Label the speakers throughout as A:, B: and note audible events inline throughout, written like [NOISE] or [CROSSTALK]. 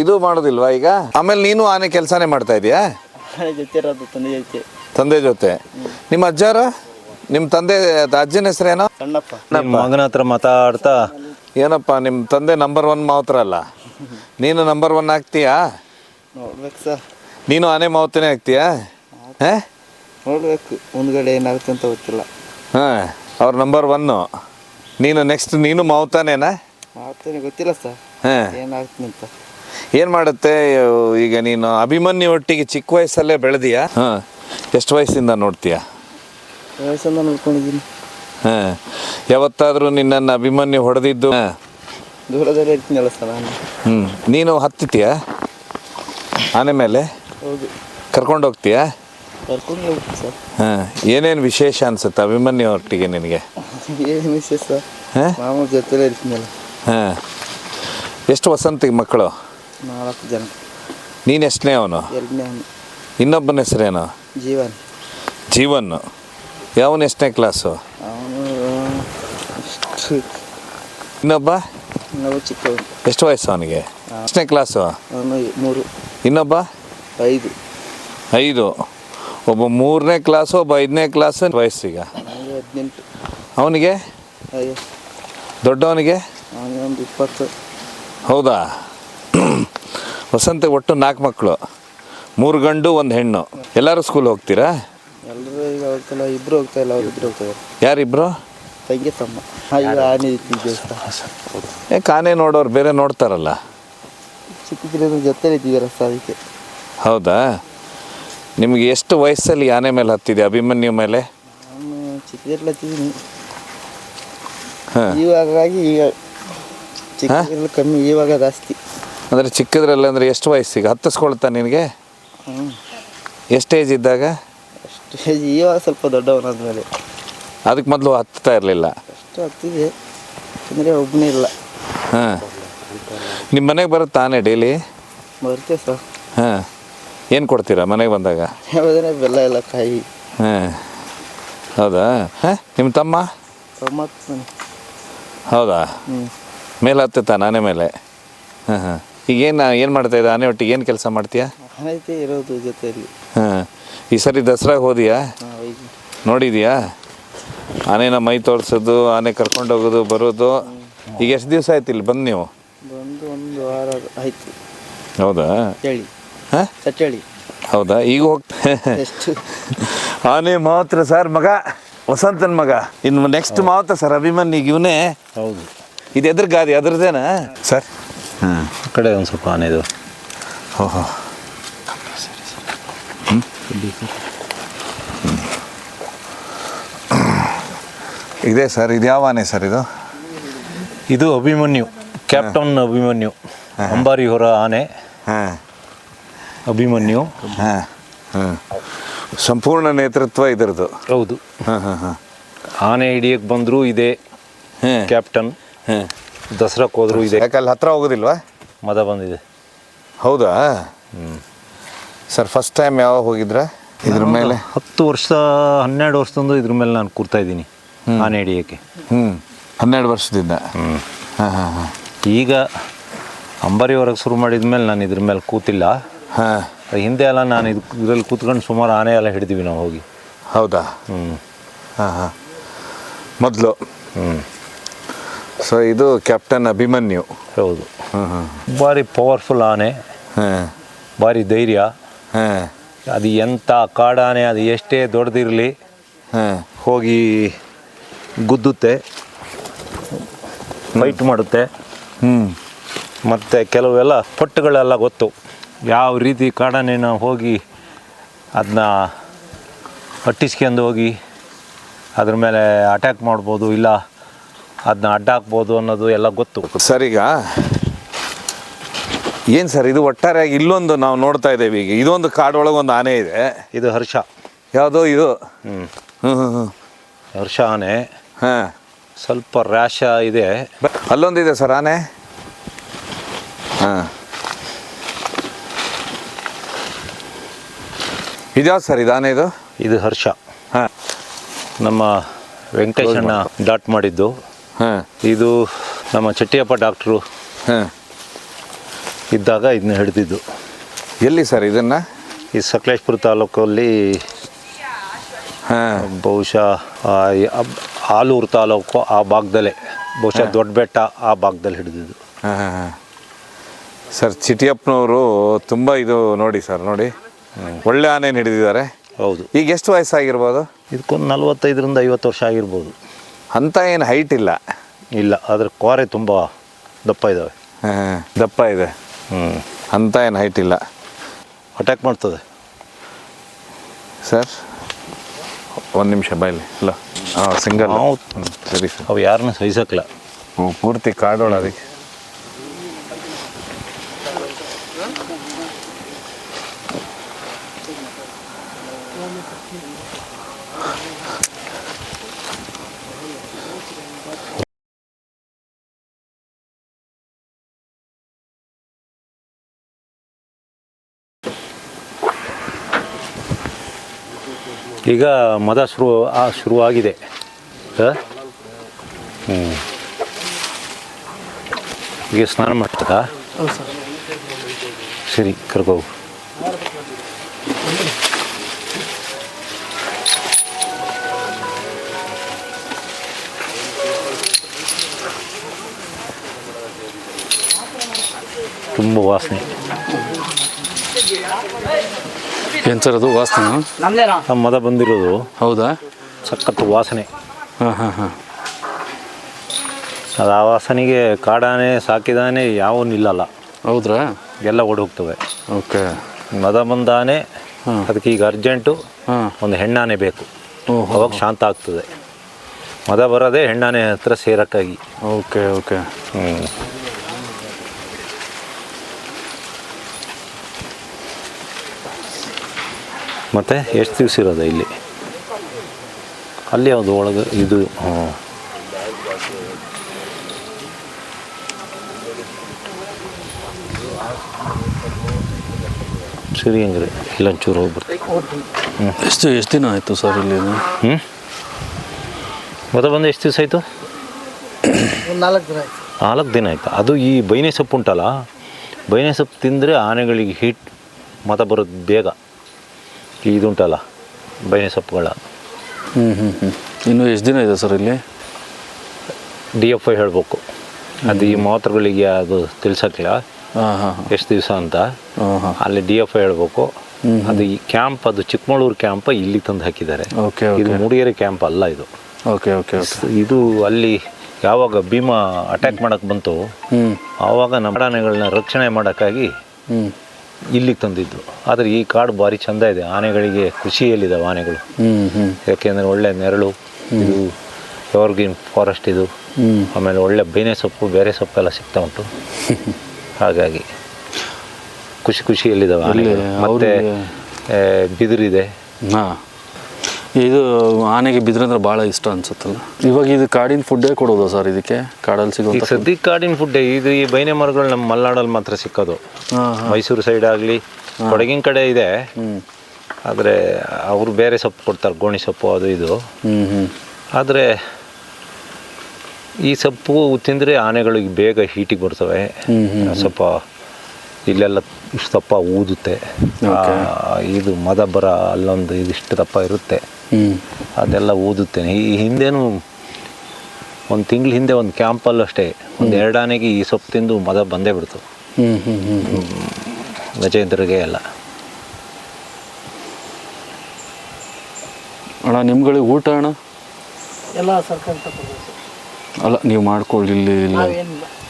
A: ಇದು ಮಾಡೋದಿಲ್ವಾ ಈಗ? ಆಮೇಲೆ ನೀನು ಆನೆ ಕೆಲಸನೇ ಮಾಡ್ತಾ ಇದೀಯಾ?
B: ಜೊತೆ ಇರೋದು ತಂದೆ ಜೊತೆ.
A: ತಂದೆ ಜೊತೆ. ನಿಮ್ಮ ಅಜ್ಜಾರ? ನಿಮ್ಮ ತಂದೆ ಅಜ್ಜನ ಹೆಸರೇನೋ?
B: ಸಣ್ಣಪ್ಪ.
C: ನಿಮ್ಮ ಮಗನ ಹತ್ರ ಮಾತಾಡ್ತಾ.
A: ಏನಪ್ಪ ನಿಮ್ಮ ತಂದೆ ನಂಬರ್ ಒನ್ ಮಾವತ್ರ ಅಲ್ಲ? ನೀನು ನಂಬರ್ ಒನ್ ಆಗ್ತೀಯಾ?
B: ನೋಡ್ಬೇಕು ಸರ್.
A: ನೀನು ಆನೆ ಮಾವುತನೇ ಆಗ್ತೀಯಾ? ಹಾಂ?
B: ನೋಡ್ಬೇಕು ಮುಂದ್ಗಡೆ ಏನಾಗುತ್ತೆ ಅಂತ ಗೊತ್ತಿಲ್ಲ.
A: ಹಾಂ ಅವ್ರ ನಂಬರ್ ಒನ್ನು ನೀನು ನೆಕ್ಸ್ಟ್ ನೀನು ಮಾವುತಾನೇನಾ
B: ಮಾಡ್ತೇನೆ ಗೊತ್ತಿಲ್ಲ ಸರ್.
A: ಹಾಂ.
B: ಏನಾಗ್ತೀನಿ ಅಂತ.
A: ಏನು ಮಾಡುತ್ತೆ ಈಗ ನೀನು ಅಭಿಮನ್ಯು ಒಟ್ಟಿಗೆ ಚಿಕ್ಕ ವಯಸ್ಸಲ್ಲೇ ಬೆಳೆದಿಯಾ? ಹಾಂ. ಎಷ್ಟು ವಯಸ್ಸಿಂದ ನೋಡ್ತೀಯಾ?
B: ವಯಸ್ಸನ್ನ ನೋಡ್ಕೊಂಡಿದ್ದೀನಿ.
A: ಹಾಂ. ಯಾವತ್ತಾದರೂ ನಿನ್ನನ್ನು ಅಭಿಮನ್ಯು ಹೊಡೆದಿದ್ದು? ಹಾಂ.
B: ದೂರದಲ್ಲಿ ಇರ್ತೀನಲ್ಲ ಸರ್ ನಾನು.
A: ಹ್ಞೂ ನೀನು ಹತ್ತಿತೀಯಾ? ಆನೆ ಮೇಲೆ?
B: ಹೌದು.
A: ಕರ್ಕೊಂಡು ಹೋಗ್ತೀಯಾ?
B: ಕರ್ಕೊಂಡು ಹೋಗ್ತೀನಿ ಸರ್.
A: ಹಾಂ. ಏನೇನು ವಿಶೇಷ ಅನ್ಸುತ್ತೆ ಅಭಿಮನ್ಯು ಒಟ್ಟಿಗೆ ನಿನಗೆ?
B: ಏನು ವಿಶೇಷ?
A: ಹಾಂ?
B: ಮಾಮೂಲು ಜೊತೆಲೇ ಇರ್ತೀನಲ್ಲ
A: ಹಾಂ. ಎಷ್ಟು ವಸಂತಿಗೆ ಮಕ್ಕಳು?
B: ನಾಲ್ಕು ಜನ.
A: ನೀನು ಎಷ್ಟನೇ ಅವನು?
B: ಎರಡನೇ ಅವನು.
A: ಇನ್ನೊಬ್ಬನ ಹೆಸರೇನು?
B: ಜೀವನ್.
A: ಜೀವನ್. ಯಾವನು ಎಷ್ಟನೇ ಕ್ಲಾಸು
B: ಅವನು ಇನ್ನೊಬ್ಬ?
A: ಇನ್ನೊಬ್ಬ
B: ನಾವು ಚಿಕ್ಕವನು.
A: ಎಷ್ಟು ವಯಸ್ಸು ಅವನಿಗೆ? ಎಷ್ಟನೇ ಕ್ಲಾಸು
B: ಅವನು ಮೂರು.
A: ಇನ್ನೊಬ್ಬ?
B: ಐದು.
A: ಐದು. ಒಬ್ಬ ಮೂರನೇ ಕ್ಲಾಸು ಒಬ್ಬ ಐದನೇ ಕ್ಲಾಸು ವಯಸ್ಸು
B: ಈಗ ಹದಿನೆಂಟು.
A: ಅವನಿಗೆ?
B: ಅಯ್ಯೋ.
A: ದೊಡ್ಡವನಿಗೆ?
B: ಅವನಿಗೆ ಒಂದು ಇಪ್ಪತ್ತು.
A: ಹೌದಾ? ವಸಂತ ಒಟ್ಟು ನಾಲ್ಕು ಮಕ್ಕಳು. ಮೂರು ಗಂಡು ಒಂದು ಹೆಣ್ಣು. ಎಲ್ಲರೂ ಸ್ಕೂಲ್ ಹೋಗ್ತೀರಾ?
B: ಎಲ್ಲರೂ ಈಗ ಹೋಗ್ತಿಲ್ಲ ಇಬ್ರು ಹೋಗ್ತಾ ಇಲ್ಲ ಅವ್ರು ಇಬ್ರು ಹೋಗ್ತಾರೆ.
A: ಯಾರಿಬ್ರು?
B: ತಂಗಿ ತಮ್ಮ. ಈಗ ಆನೆ ಇಟ್ಟಿದ್ದೆ ಸರ್
A: ಯಾಕೆ ಆನೆ ನೋಡೋರು ಬೇರೆ ನೋಡ್ತಾರಲ್ಲ.
B: ಚಿಕ್ಕದ್ರಿಂದ ಜೊತೆ ಇದ್ದೀರ ಅದಕ್ಕೆ.
A: ಹೌದಾ? ನಿಮಗೆ ಎಷ್ಟು ವಯಸ್ಸಲ್ಲಿ ಆನೆ ಮೇಲೆ ಹತ್ತಿದೆ ಅಭಿಮನ್ಯು ಮೇಲೆ?
B: ನಾನು ಚಿಕ್ಕದ್ರಲ್ಲಿ ಹತ್ತಿದ್ದೀನಿ. ಇವಾಗಾಗಿ ಈಗ ಚಿಕ್ಕದ್ರಲ್ಲಿ ಕಮ್ಮಿ ಇವಾಗ ಜಾಸ್ತಿ.
A: ಅಂದರೆ ಚಿಕ್ಕದ್ರಲ್ಲಿ ಅಂದರೆ ಎಷ್ಟು ವಯಸ್ಸಿಗೆ ಹತ್ತಿಸ್ಕೊಳ್ತಾ ನಿನಗೆ?
B: ಹ್ಞೂ
A: ಎಷ್ಟು ಏಜ್ ಇದ್ದಾಗ?
B: ಸ್ಟೇಜ್ ಇವಾಗ ಸ್ವಲ್ಪ ದೊಡ್ಡವನಾದ್ಮೇಲೆ
A: ಅದಕ್ಕೆ ಮೊದಲು ಹತ್ತಾ ಇರಲಿಲ್ಲ?
B: ಅಷ್ಟು ಹತ್ತಿದೆ. ಅಂದರೆ ಒಬ್ಬನೇ ಇಲ್ಲ.
A: ಹಾಂ. ನಿಮ್ಮ ಮನೆಗೆ ಬರುತ್ತೆ ತಾನೇ ಡೈಲಿ
B: ಬರ್ತೇವೆ ಸರ್.
A: ಹಾಂ. ಏನು ಕೊಡ್ತೀರಾ ಮನೆಗೆ ಬಂದಾಗ?
B: ಯಾವುದೇ ಬೆಲ್ಲ ಇಲ್ಲ ಕಾಯಿ.
A: ಹಾಂ. ಹೌದಾ? ಹಾಂ ನಿಮ್ಮ ತಮ್ಮ?
B: ತೊಂಬತ್ತು
A: ಹೌದಾ?
B: ಹ್ಞೂ
A: ಮೇಲೆ ಹತ್ತುತ್ತಾ ನಾನೇ ಮೇಲೆ? ಹಾಂ ಹಾಂ. ಈಗೇನು ಏನು ಮಾಡ್ತಾ ಇದ್ದ? ಆನೆ ಒಟ್ಟಿಗೆ ಏನು ಕೆಲಸ ಮಾಡ್ತೀಯಾ?
B: ಇರೋದು ಜೊತೆಯಲ್ಲಿ.
A: ಹಾಂ. ಈ ಸರಿ ದಸರಾಗೆ ಹೋದಿಯಾ? ನೋಡಿದೀಯಾ? ಆನೆನ ಮೈ ತೋರಿಸೋದು ಆನೆ ಕರ್ಕೊಂಡು ಹೋಗೋದು ಬರೋದು. ಈಗ ಎಷ್ಟು ದಿವಸ ಆಯ್ತು ಇಲ್ಲಿ? ಬಂದು ನೀವು?
B: ಬಂದು ಒಂದು ವಾರ ಆಯಿತು.
A: ಹೌದಾ?
B: ಚಳಿ.
A: ಹಾಂ?
B: ಚಳಿ
A: ಹೌದಾ? ಈಗ ಹೋಗ್ತಾ
B: ಎಷ್ಟು?
A: ಆನೆ ಮಾತ್ರ ಸರ್ ಮಗ ವಸಂತನ ಮಗ. ಇನ್ನು ನೆಕ್ಸ್ಟ್ ಮಾತ್ರ ಸರ್ ಅಭಿಮನ್ಯು ಇವನೇ.
C: ಹೌದು.
A: ಇದು ಎದ್ರ ಗಾದಿ ಅದ್ರದ್ದೇನಾ? ಸರ್. ಹಾಂ
C: ಆ ಕಡೆ ಒಂದು ಸ್ವಲ್ಪ ಆನೆ ಇದು.
A: ಓಹೋ ಇದೆ ಸರ್ ಇದು ಯಾವ ಆನೆ ಸರ್ ಇದು?
C: ಇದು ಅಭಿಮನ್ಯು ಕ್ಯಾಪ್ಟನ್ ಅಭಿಮನ್ಯು ಅಂಬಾರಿ ಹೊರ ಆನೆ.
A: ಹಾಂ.
C: ಅಭಿಮನ್ಯು.
A: ಹಾಂ ಹಾಂ. ಸಂಪೂರ್ಣ ನೇತೃತ್ವ ಇದರದು
C: ಹೌದು.
A: ಹಾಂ ಹಾಂ ಹಾಂ.
C: ಆನೆ ಹಿಡಿಯಕ್ಕೆ ಬಂದರೂ ಇದೆ ಕ್ಯಾಪ್ಟನ್.
A: ಹಾಂ.
C: ದಸರಾಕ್ಕೆ ಹೋದ್ರು ಇದೆ.
A: ಯಾಕೆ ಅಲ್ಲಿ ಹತ್ರ ಹೋಗೋದಿಲ್ವಾ?
C: ಮದ ಬಂದಿದೆ.
A: ಹೌದಾ? ಹ್ಞೂ ಸರ್ ಫಸ್ಟ್ ಟೈಮ್ ಯಾವಾಗ ಹೋಗಿದ್ರ? ಇದ್ರ ಮೇಲೆ?
C: ಹತ್ತು ವರ್ಷ ಹನ್ನೆರಡು ವರ್ಷದಂದು ಇದ್ರ ಮೇಲೆ ನಾನು ಕೂರ್ತಾ ಇದ್ದೀನಿ ಆನೆ ಹಿಡಿಯೋಕ್ಕೆ.
A: ಹ್ಞೂ ಹನ್ನೆರಡು ವರ್ಷದಿಂದ? ಹಾಂ ಹಾಂ ಹಾಂ.
C: ಈಗ ಅಂಬಾರಿವರೆಗೆ ಶುರು ಮಾಡಿದ ಮೇಲೆ ನಾನು ಇದ್ರ ಮೇಲೆ ಕೂತಿಲ್ಲ.
A: ಹಾಂ.
C: ಹಿಂದೆ ಎಲ್ಲ ನಾನು ಇದು ಇದರಲ್ಲಿ ಕೂತ್ಕೊಂಡು ಸುಮಾರು ಆನೆ ಎಲ್ಲ ಹಿಡಿದೀವಿ ನಾವು ಹೋಗಿ.
A: ಹೌದಾ?
C: ಹ್ಞೂ
A: ಹಾಂ ಹಾಂ. ಮೊದಲು?
C: ಹ್ಞೂ
A: ಸೊ ಇದು ಕ್ಯಾಪ್ಟನ್ ಅಭಿಮನ್ಯು
C: ಹೌದು. ಭಾರಿ ಪವರ್ಫುಲ್ ಆನೆ.
A: ಹಾಂ.
C: ಭಾರಿ ಧೈರ್ಯ.
A: ಹಾಂ.
C: ಅದು ಎಂಥ ಕಾಡಾನೆ ಅದು ಎಷ್ಟೇ ದೊಡ್ಡದಿರಲಿ.
A: ಹಾಂ.
C: ಹೋಗಿ ಗುದ್ದುತ್ತೆ. ಫೈಟ್ ಮಾಡುತ್ತೆ.
A: ಹ್ಞೂ
C: ಮತ್ತು ಕೆಲವೆಲ್ಲ ಪಟ್ಟುಗಳೆಲ್ಲ ಗೊತ್ತು. ಯಾವ ರೀತಿ ಕಾಡಾನೆನ ಹೋಗಿ ಅದನ್ನ ಅಟ್ಟಿಸ್ಕೊಂಡು ಹೋಗಿ ಅದ್ರ ಮೇಲೆ ಅಟ್ಯಾಕ್ ಮಾಡ್ಬೋದು ಇಲ್ಲ ಅದನ್ನ ಅಡ್ಡ ಹಾಕ್ಬೋದು ಅನ್ನೋದು ಎಲ್ಲ ಗೊತ್ತು.
A: ಸರ್ ಈಗ ಏನು ಸರ್ ಇದು ಒಟ್ಟಾರೆಯಾಗಿ ಇಲ್ಲೊಂದು ನಾವು ನೋಡ್ತಾ ಇದ್ದೇವೆ ಈಗ. ಇದೊಂದು ಕಾಡೊಳಗೆ ಒಂದು ಆನೆ ಇದೆ.
C: ಇದು ಹರ್ಷ.
A: ಯಾವುದೋ ಇದು?
C: ಹ್ಞೂ
A: ಹ್ಞೂ
C: ಹರ್ಷ ಆನೆ.
A: ಹಾಂ.
C: ಸ್ವಲ್ಪ ರ್ಯಾಶ ಇದೆ.
A: ಅಲ್ಲೊಂದಿದೆ ಸರ್ ಆನೆ. ಹಾಂ. ಇದ್ಯಾವ್ದು ಸರ್ ಇದು ಆನೆ ಇದು?
C: ಇದು ಹರ್ಷ.
A: ಹಾಂ.
C: ನಮ್ಮ ವೆಂಕಟೇಶಣ್ಣ ಡಾಟ್ ಮಾಡಿದ್ದು. ಇದು ನಮ್ಮ ಚಟ್ಟಿಯಪ್ಪ ಡಾಕ್ಟ್ರು
A: ಹಾಂ.
C: ಇದ್ದಾಗ ಇದನ್ನ ಹಿಡಿದಿದ್ದು.
A: ಎಲ್ಲಿ ಸರ್ ಇದನ್ನು?
C: ಈ ಸಕಲೇಶ್ಪುರ ತಾಲೂಕಲ್ಲಿ
A: ಹಾಂ.
C: ಬಹುಶಃ ಆಲೂರು ತಾಲೂಕು ಆ ಭಾಗದಲ್ಲೇ. ಬಹುಶಃ ದೊಡ್ಡ ಬೆಟ್ಟ ಆ ಭಾಗದಲ್ಲಿ ಹಿಡಿದಿದ್ದು.
A: ಹಾಂ ಹಾಂ ಹಾಂ. ಸರ್ ಚಿಟಿಯಪ್ಪನವರು ತುಂಬ ಇದು ನೋಡಿ ಸರ್ ನೋಡಿ. ಒಳ್ಳೆ ಆನೆಯನ್ನು ಹಿಡಿದಿದ್ದಾರೆ.
C: ಹೌದು.
A: ಈಗ ಎಷ್ಟು ವಯಸ್ಸಾಗಿರ್ಬೋದು?
C: ಇದಕ್ಕೊಂದು ನಲವತ್ತೈದರಿಂದ ಐವತ್ತು ವರ್ಷ ಆಗಿರ್ಬೋದು.
A: ಅಂತ ಏನು ಹೈಟ್ ಇಲ್ಲ.
C: ಇಲ್ಲ ಅದ್ರ ಕ್ವಾರೆ ತುಂಬ ದಪ್ಪ ಇದ್ದಾವೆ
A: ಹಾಂ ದಪ್ಪ ಇದೆ.
C: ಹ್ಞೂ
A: ಅಂತ ಏನು ಹೈಟ್ ಇಲ್ಲ.
C: ಅಟ್ಯಾಕ್ ಮಾಡ್ತದೆ.
A: ಸರ್ ಒಂದು ನಿಮಿಷ ಬಾಯ್ಲಿ ಇಲ್ಲ ಹಾಂ ಸಿಂಗಲ್
C: ನಾವು-
A: ಸರಿ ಸರ್.
C: ಅವು ಯಾರನ್ನ ಸಹಿಸಕ್ಲ
A: ಹ್ಞೂ ಪೂರ್ತಿ ಕಾಡೋಣ ಅದಕ್ಕೆ.
C: ಈಗ ಮದ ಶುರು ಆ ಶುರುವಾಗಿದೆ. ಹ್ಞೂ ಈಗ ಸ್ನಾನ ಮಾಡ್ತದ? ಸರಿ. ಕರ್ಕೋ. ತುಂಬ ವಾಸನೆ.
D: ಏನು ಸರ್ ಅದು ವಾಸನೆ
C: ನಮ್ಮ ಮದ ಬಂದಿರೋದು.
D: ಹೌದಾ?
C: ಸಖತ್ತು ವಾಸನೆ.
D: ಹಾಂ ಹಾಂ ಹಾಂ.
C: ಅದು ಆ ವಾಸನೆಗೆ ಕಾಡಾನೆ ಸಾಕಿದಾನೆ ಯಾವ ನಿಲ್ಲಲ್ಲ
D: ಹೌದ್ರಾ?
C: ಎಲ್ಲ ಓಡಿ ಹೋಗ್ತವೆ
D: ಓಕೆ.
C: ಮದ ಬಂದಾನೆ
D: ಹಾಂ.
C: ಅದಕ್ಕೆ ಈಗ ಅರ್ಜೆಂಟು
D: ಹಾಂ.
C: ಒಂದು ಹೆಣ್ಣಾನೆ ಬೇಕು.
D: ಓಹೋ.
C: ಅವಾಗ ಶಾಂತ ಆಗ್ತದೆ. ಮದ ಬರೋದೇ ಹೆಣ್ಣಾನೆ ಹತ್ರ ಸೇರಕ್ಕಾಗಿ.
D: Okay okay.
C: ಹ್ಞೂ ಮತ್ತು ಎಷ್ಟು ದಿವಸ ಇರೋದು ಇಲ್ಲಿ? ಅಲ್ಲಿ ಯಾವುದು ಒಳಗೆ ಇದು? ಹಾಂ. ಸರಿ ಹಂಗ್ರಿ ಇಲ್ಲೊಂಚೂರು ಹೋಗ್ಬಿಡ್ತೀವಿ
D: ಎಷ್ಟು ಎಷ್ಟು ದಿನ ಆಯಿತು ಸರ್ ಇಲ್ಲಿ?
C: ಹ್ಞೂ ಮತ್ತೆ ಬಂದು ಎಷ್ಟು ದಿವಸ ಆಯಿತು?
B: ನಾಲ್ಕು ದಿನ ಆಯ್ತು.
C: ನಾಲ್ಕು ದಿನ ಆಯ್ತು? ಅದು ಈ ಬೈನೆ ಸೊಪ್ಪು ಉಂಟಲ್ಲ? ಬೈನೆ ಸೊಪ್ಪು ತಿಂದರೆ ಆನೆಗಳಿಗೆ ಹೀಟ್ ಮತ ಬರೋದು ಬೇಗ. ಇದುಂಟಲ್ಲ ಬೈನೆ ಸೊಪ್ಪುಗಳ.
D: ಹ್ಞೂ ಹ್ಞೂ ಹ್ಞೂ ಇನ್ನೂ ಎಷ್ಟು ದಿನ ಇದೆ ಸರ್ ಇಲ್ಲಿ?
C: ಡಿ ಎಫ್ ಐ ಹೇಳಬೇಕು. ಅದು ಈ ಮಾತ್ರೆಗಳಿಗೆ ಅದು ತಿಳ್ಸಕ್ಕಿಲ್ಲ.
D: ಹಾಂ ಹಾಂ
C: ಎಷ್ಟು ದಿವಸ ಅಂತ.
D: ಹಾಂ ಹಾಂ.
C: ಅಲ್ಲಿ ಡಿ ಎಫ್ ಐ ಹೇಳ್ಬೇಕು. ಅದು ಈ ಕ್ಯಾಂಪ್ ಅದು ಚಿಕ್ಕಮಗಳೂರು ಕ್ಯಾಂಪ್ ಇಲ್ಲಿ ತಂದು ಹಾಕಿದ್ದಾರೆ.
D: ಓಕೆ
C: ಇದು ಮೂಡಿಗೆರೆ ಕ್ಯಾಂಪ್ ಅಲ್ಲ ಇದು.
D: Okay okay okay.
C: ಇದು ಅಲ್ಲಿ ಯಾವಾಗ ಭೀಮಾ ಅಟ್ಯಾಕ್ ಮಾಡಕ್ಕೆ ಬಂತು
D: ಹ್ಞೂ
C: ಆವಾಗ ನಮ್ಮ ಪ್ರಾಣಿಗಳನ್ನ ರಕ್ಷಣೆ ಮಾಡೋಕ್ಕಾಗಿ
D: ಹ್ಞೂ
C: ಇಲ್ಲಿಗೆ ತಂದಿದ್ದು. ಆದರೆ ಈ ಕಾಡು ಭಾರಿ ಚಂದ ಇದೆ. ಆನೆಗಳಿಗೆ ಖುಷಿಯಲ್ಲಿದ್ದಾವೆ ಆನೆಗಳು. ಯಾಕೆಂದರೆ ಒಳ್ಳೆ ನೆರಳು ಇದು ಎವರ್ಗ್ರೀನ್ ಫಾರೆಸ್ಟ್ ಇದು. ಆಮೇಲೆ ಒಳ್ಳೆ ಬೇನೆ ಸೊಪ್ಪು ಬೇರೆ ಸೊಪ್ಪೆಲ್ಲ ಸಿಗ್ತಾ ಉಂಟು. [LAUGHS] ಹಾಗಾಗಿ ಖುಷಿ ಖುಷಿಯಲ್ಲಿದ್ದಾವೆ ಆನೆಗಳು. ಮತ್ತೆ ಬಿದಿರಿದೆ.
D: ಹಾಂ. ಇದು ಆನೆಗೆ ಬಿದ್ರಂದ್ರೆ ಭಾಳ ಇಷ್ಟ ಅನ್ಸುತ್ತಲ್ಲ. ಇವಾಗ ಇದು ಕಾಡಿನ ಫುಡ್ಡೇ ಕೊಡೋದು ಸರ್ ಇದಕ್ಕೆ? ಕಾಡಲ್ಲಿ ಸಿಗುವಂಥ
C: ಸದ್ಯಕ್ಕೆ ಕಾಡಿನ ಫುಡ್ಡೇ ಇದು ಈ ಬೈನೆ ಮರಗಳು ನಮ್ಮ ಮಲೆನಾಡಲ್ಲಿ ಮಾತ್ರ ಸಿಕ್ಕೋದು. ಮೈಸೂರು ಸೈಡ್ ಆಗಲಿ ಕೊಡಗಿನ ಕಡೆ ಇದೆ. ಆದರೆ ಅವರು ಬೇರೆ ಸೊಪ್ಪು ಕೊಡ್ತಾರೆ ಗೋಣಿ ಸೊಪ್ಪು ಅದು ಇದು. ಆದರೆ ಈ ಸೊಪ್ಪು ತಿಂದರೆ ಆನೆಗಳಿಗೆ ಬೇಗ ಹೀಟಿಗೆ ಬರ್ತವೆ. ಸ್ವಲ್ಪ ಇಲ್ಲೆಲ್ಲ ಇಷ್ಟು ದಪ್ಪ ಊದುತ್ತೆ. ಆ, ಇದು ಮದ ಬರ ಅಲ್ಲೊಂದು ಇದಿಷ್ಟು ದಪ್ಪ ಇರುತ್ತೆ. ಅದೆಲ್ಲ ಊದುತ್ತೇನೆ ಈ ಹಿಂದೆನೂ ಒಂದು ತಿಂಗಳ ಹಿಂದೆ ಒಂದು ಕ್ಯಾಂಪಲ್ಲೂ ಅಷ್ಟೇ. ಒಂದು ಎರಡಾನೆಗೆ ಈ ಸೊಪ್ಪು ತಿಂದು ಮದ ಬಂದೇ ಬಿಡ್ತು. ಗಜೇಂದ್ರಿಗೆ ಎಲ್ಲ.
D: ಅಣ್ಣ ನಿಮ್ಗಳಿಗೆ ಊಟ ಅಣ್ಣ?
B: ಎಲ್ಲ ಸರ್ಕಾರ
D: ಅಲ್ಲ ನೀವು ಮಾಡ್ಕೊಳ್ಳಿ ಇಲ್ಲಿ.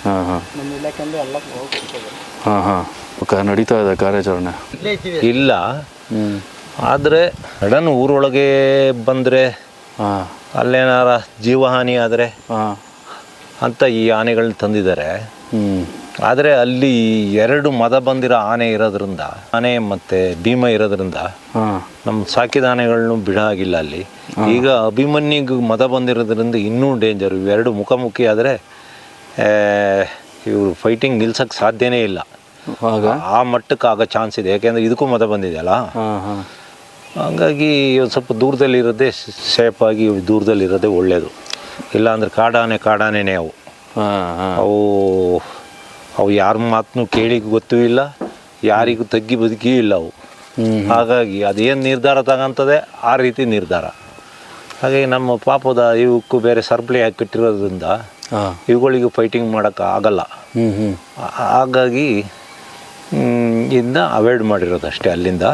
D: ಹಾಂ ಹಾಂ.
B: ನಮ್ಮ ಇಲಾಖೆಯಿಂದ ಎಲ್ಲ ಹೋಗ್ಬೇಕು
D: ಹಾಂ ಹಾಂ. ಕ- ನಡೀತಾ ಇದೆ ಕಾರ್ಯಾಚರಣೆ.
B: ಇಲ್ಲ
D: ಹ್ಞೂ
C: ಆದರೆ ಸಡನ್ ಊರೊಳಗೆ ಬಂದರೆ
D: ಹಾಂ.
C: ಅಲ್ಲೇನಾರ ಜೀವಹಾನಿ ಆದರೆ
D: ಹಾಂ.
C: ಅಂತ ಈ ಆನೆಗಳನ್ನ ತಂದಿದ್ದಾರೆ.
D: ಹ್ಞೂ
C: ಆದರೆ ಅಲ್ಲಿ ಎರಡು ಮದ ಬಂದಿರೋ ಆನೆ ಇರೋದ್ರಿಂದ ಆನೆ ಮತ್ತು ಭೀಮ ಇರೋದ್ರಿಂದ
D: ಹಾಂ.
C: ನಮ್ಮ ಸಾಕಿದ ಆನೆಗಳನ್ನು ಬಿಡ ಆಗಿಲ್ಲ ಅಲ್ಲಿ ಈಗ ಅಭಿಮನ್ಯಿಗೆ ಮದ ಬಂದಿರೋದ್ರಿಂದ ಇನ್ನೂ ಡೇಂಜರ್ ಇವೆರಡು ಮುಖಾಮುಖಿ ಆದರೆ ಇವರು ಫೈಟಿಂಗ್ ನಿಲ್ಸಕ್ಕೆ ಸಾಧ್ಯನೇ ಇಲ್ಲ. ಆ ಮಟ್ಟಕ್ಕೆ ಆಗೋ ಚಾನ್ಸ್ ಇದೆ. ಯಾಕೆಂದರೆ ಇದಕ್ಕೂ ಮತ ಬಂದಿದೆಯಲ್ಲ? ಹಂಗಾಗಿ ಸ್ವಲ್ಪ ದೂರದಲ್ಲಿರೋದೇ ಸೇಫಾಗಿ ಆಗಿ ದೂರದಲ್ಲಿರೋದೇ ಒಳ್ಳೆಯದು ಇಲ್ಲಾಂದ್ರೆ ಕಾಡಾನೆ ಕಾಡಾನೆನೇ ಅವು. ಅವು ಅವು ಯಾರ ಮಾತನ್ನು ಕೇಳಿ ಗೊತ್ತೂ ಇಲ್ಲ ಯಾರಿಗೂ ತಗ್ಗಿ ಬದುಕಿಯೂ ಇಲ್ಲ ಅವು. ಹಾಗಾಗಿ ಅದೇನು ನಿರ್ಧಾರ ತಗೊಂತದೆ ಆ ರೀತಿ ನಿರ್ಧಾರ. ಹಾಗಾಗಿ ನಮ್ಮ ಪಾಪದ ಇವಕ್ಕೂ ಬೇರೆ ಸರ್ಪಳಿ ಹಾಕಿಟ್ಟಿರೋದ್ರಿಂದ ಇವುಗಳಿಗೂ ಫೈಟಿಂಗ್ ಮಾಡೋಕ್ಕೆ ಆಗಲ್ಲ. ಹಾಗಾಗಿ ಇಂದ ಇದನ್ನ ಅವಾಯ್ಡ್ ಮಾಡಿರೋದು ಅಷ್ಟೇ ಅಲ್ಲಿಂದ.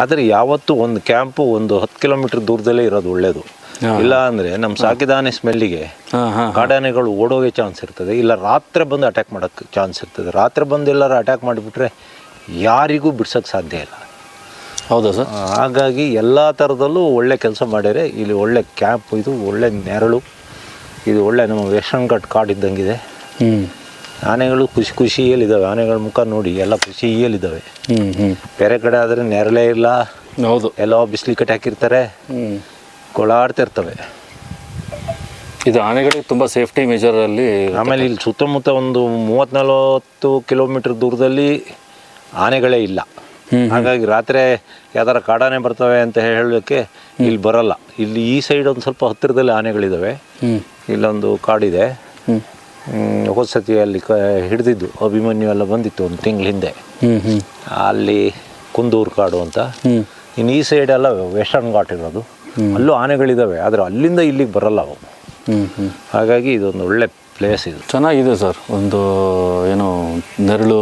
C: ಆದರೆ ಯಾವತ್ತೂ ಒಂದು ಕ್ಯಾಂಪು ಒಂದು ಹತ್ತು ಕಿಲೋಮೀಟ್ರ್ ದೂರದಲ್ಲೇ ಇರೋದು ಒಳ್ಳೆಯದು ಇಲ್ಲ ಅಂದರೆ ನಮ್ಮ ಸಾಕಿದಾನೆ ಸ್ಮೆಲ್ಲಿಗೆ ಕಾಡಾನೆಗಳು ಓಡೋಗೆ ಚಾನ್ಸ್ ಇರ್ತದೆ. ಇಲ್ಲ ರಾತ್ರಿ ಬಂದು ಅಟ್ಯಾಕ್ ಮಾಡೋಕ್ಕೆ ಚಾನ್ಸ್ ಇರ್ತದೆ. ರಾತ್ರಿ ಬಂದು ಎಲ್ಲರೂ ಅಟ್ಯಾಕ್ ಮಾಡಿಬಿಟ್ರೆ ಯಾರಿಗೂ ಬಿಡ್ಸೋಕ್ಕೆ ಸಾಧ್ಯ ಇಲ್ಲ.
D: ಹೌದಾ ಸರ್?
C: ಹಾಗಾಗಿ ಎಲ್ಲ ಥರದಲ್ಲೂ ಒಳ್ಳೆ ಕೆಲಸ ಮಾಡ್ಯಾರೆ ಇಲ್ಲಿ ಒಳ್ಳೆ ಕ್ಯಾಂಪ್ ಇದು ಒಳ್ಳೆ ನೆರಳು. ಇದು ಒಳ್ಳೆ ನಮ್ಮ ವೇಷನ್ ಕಟ್ ಕಾಡು ಇದ್ದಂಗಿದೆ. ಆನೆಗಳು ಖುಷಿ ಖುಷಿಯಲ್ಲಿದ್ದಾವೆ. ಆನೆಗಳ ಮುಖ ನೋಡಿ ಎಲ್ಲ ಖುಷಿಯಲ್ಲಿದ್ದಾವೆ. ಬೇರೆ ಕಡೆ ಆದರೆ ನೆರಳೇ ಇಲ್ಲ.
D: ಹೌದು.
C: ಎಲ್ಲ ಬಿಸಿಲು ಕಟ್ಟಿ ಹಾಕಿರ್ತಾರೆ. ಕೊಳಾಡ್ತಿರ್ತವೆ
D: ಇದು ಆನೆಗಳಿಗೆ ತುಂಬ ಸೇಫ್ಟಿ ಮೆಜರಲ್ಲಿ
C: ಆಮೇಲೆ ಇಲ್ಲಿ ಸುತ್ತಮುತ್ತ ಒಂದು ಮೂವತ್ತು ನಲವತ್ತು ಕಿಲೋಮೀಟರ್ ದೂರದಲ್ಲಿ ಆನೆಗಳೇ ಇಲ್ಲ. ಹಾಗಾಗಿ ರಾತ್ರಿ ಯಾವ್ದಾರ ಕಾಡಾನೆ ಬರ್ತವೆ ಅಂತ ಹೇಳೋಕ್ಕೆ ಇಲ್ಲಿ ಬರಲ್ಲ. ಇಲ್ಲಿ ಈ ಸೈಡ್ ಒಂದು ಸ್ವಲ್ಪ ಹತ್ತಿರದಲ್ಲಿ ಆನೆಗಳಿದ್ದಾವೆ ಇಲ್ಲೊಂದು ಕಾಡಿದೆ.
D: ಹ್ಞೂ
C: ಹ್ಮ್, ಹೋದ ಸತಿ ಅಲ್ಲಿ ಕ ಹಿಡಿದಿದ್ದು. ಅಭಿಮನ್ಯು ಎಲ್ಲ ಬಂದಿತ್ತು ಒಂದು ತಿಂಗಳ ಹಿಂದೆ. ಅಲ್ಲಿ ಕುಂದೂರು ಕಾಡು ಅಂತ. ಇನ್ನು ಈ ಸೈಡ್ ಎಲ್ಲ ವೆಸ್ಟರ್ನ್ ಘಾಟ್ ಇರೋದು. ಅಲ್ಲೂ ಆನೆಗಳಿದ್ದಾವೆ ಆದರೆ ಅಲ್ಲಿಂದ ಇಲ್ಲಿಗೆ ಬರಲ್ಲ ಅವು. ಹಾಗಾಗಿ ಇದೊಂದು ಒಳ್ಳೆ ಪ್ಲೇಸ್ ಇದು.
D: ಚೆನ್ನಾಗಿದೆ ಸರ್. ಒಂದು ಏನು ನೆರಳು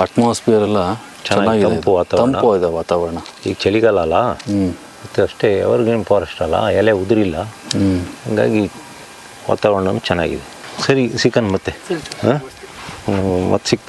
D: ಅಟ್ಮಾಸ್ಫಿಯರ್ ಎಲ್ಲ ಚೆನ್ನಾಗಿದೆ
C: ತಂಪು. ವಾತಾವರಣ.
D: ತಂಪು ಇದೆ ವಾತಾವರಣ.
C: ಈಗ ಚಳಿಗಾಲ ಅಲ್ಲ
D: ಹ್ಞೂ
C: ಮತ್ತು ಅಷ್ಟೇ ಎವರ್ಗ್ರೀನ್ ಫಾರೆಸ್ಟ್ ಅಲ್ಲ ಎಲೆ ಉದುರಿಲ್ಲ.
D: ಹ್ಞೂ
C: ಹಾಗಾಗಿ ವಾತಾವರಣ ಚೆನ್ನಾಗಿದೆ. ಸರಿ ಸಿಕ್ಕನ್ ಮತ್ತೆ. ಹಾಂ? ಮತ್ತೆ ಸಿಗ್ತೀನಿ.